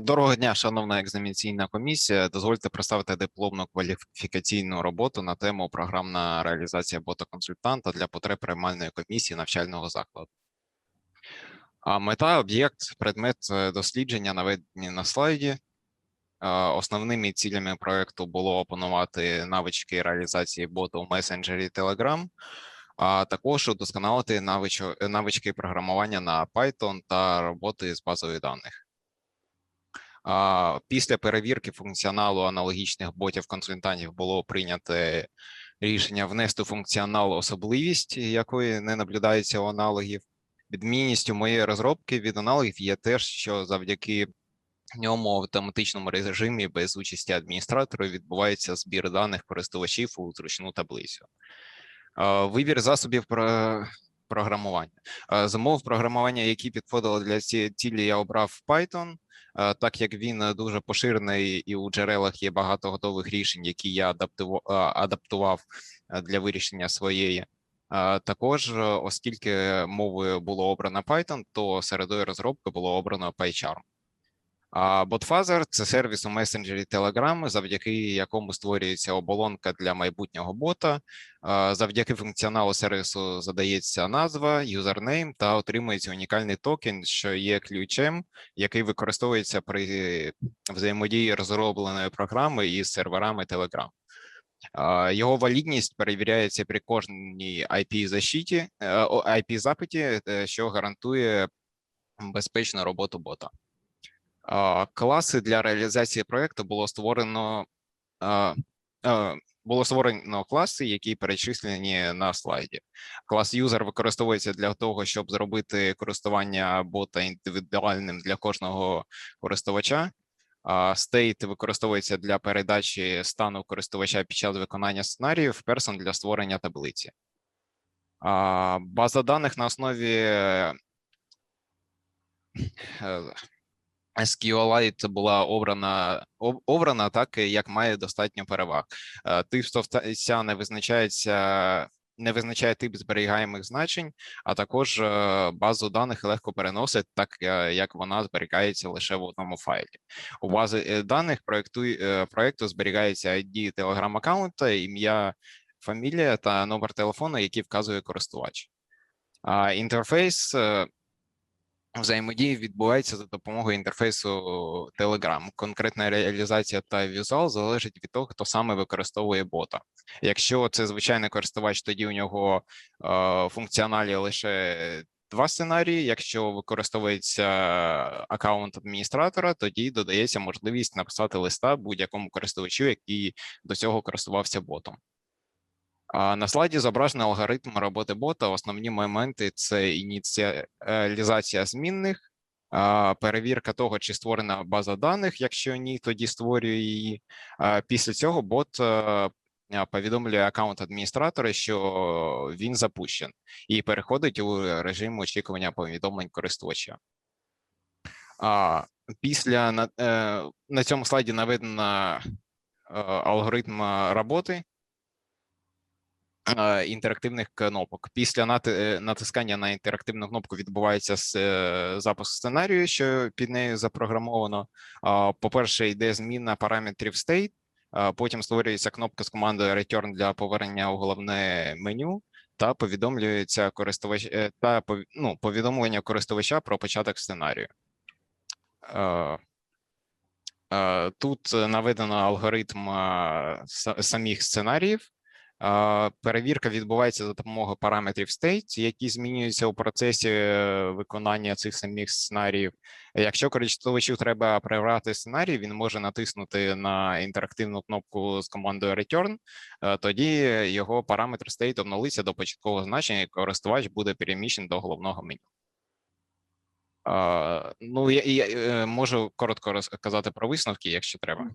Доброго дня, шановна екзаменаційна комісія. Дозвольте представити дипломну кваліфікаційну роботу на тему програмна реалізація бота-консультанта для потреб приймальної комісії навчального закладу. А мета, об'єкт, предмет е, дослідження наведені на слайді. Е, Основними цілями проекту було опанувати навички реалізації бота у месенджері Telegram, а також удосконалити навички програмування на Python та роботи з базою даних. Після перевірки функціоналу аналогічних ботів-консультантів було прийнято рішення внести функціонал особливість, якої не наблюдається у аналогів. Відмінністю моєї розробки від аналогів є те, що завдяки ньому в автоматичному режимі без участі адміністратора відбувається збір даних користувачів у зручну таблицю. Вибір засобів про- програмування. А, З мов програмування, які підходили для цієї цілі, я обрав Python. Е, так як він е, дуже поширений і у джерелах є багато готових рішень, які я адаптував, е, для вирішення своєї. Також, оскільки мовою було обрано Python, то середою розробки було обрано PyCharm. BotFuzzer – це сервіс у месенджері Telegram, завдяки якому створюється оболонка для майбутнього бота. Е, Завдяки функціоналу сервісу задається назва, юзернейм та отримується унікальний токен, що є ключем, який використовується при взаємодії розробленої програми із серверами Telegram. Його валідність перевіряється при кожній IP-защиті, IP-запиті, е, що гарантує безпечну роботу бота. Класи для реалізації проекту було створено було створено класи, які перечислені на слайді. Клас юзер використовується для того, щоб зробити користування бота індивідуальним для кожного користувача. State використовується для передачі стану користувача під час виконання сценаріїв, Person для створення таблиці. База даних на основі SQLite була обрана об- обрана так, як має достатньо переваг. Е, Тип стовпця не визначається, не визначає тип зберігаємих значень, а також е, базу даних легко переносить, так е, як вона зберігається лише в одному файлі. У базі е, даних проекту, проекту зберігається ID Telegram аккаунта, ім'я, фамілія та номер телефону, який вказує користувач. А інтерфейс взаємодії відбувається за допомогою інтерфейсу Telegram. Конкретна реалізація та візуал залежить від того, хто саме використовує бота. Якщо це звичайний користувач, тоді у нього е, функціоналі лише два сценарії. Якщо використовується аккаунт адміністратора, тоді додається можливість написати листа будь-якому користувачу, який до цього користувався ботом. На слайді зображено алгоритм роботи бота. Основні моменти це ініціалізація змінних, перевірка того, чи створена база даних. Якщо ні, тоді створює її. Після цього бот е, повідомлює аккаунт адміністратора, що він запущен, і переходить у режим очікування повідомлень користувача. Після на, е, на цьому слайді наведено е, алгоритм роботи інтерактивних кнопок. Після е, натискання на інтерактивну кнопку відбувається е, запуск сценарію, що під нею запрограмовано. По-перше, йде зміна параметрів state, потім створюється кнопка з командою return для повернення у головне меню. Та повідомлюється користувач е, та ну, повідомлення користувача про початок сценарію. Е, е, Тут е, наведено алгоритм е, самих сценаріїв. Перевірка відбувається за допомогою параметрів state, які змінюються у процесі е, виконання цих самих сценаріїв. Якщо користувачу треба прибрати сценарій, він може натиснути на інтерактивну кнопку з командою return, е, тоді його параметр state обнулиться до початкового значення, і користувач буде переміщений до головного меню. Ну, я, я е, можу коротко розказати про висновки, якщо треба.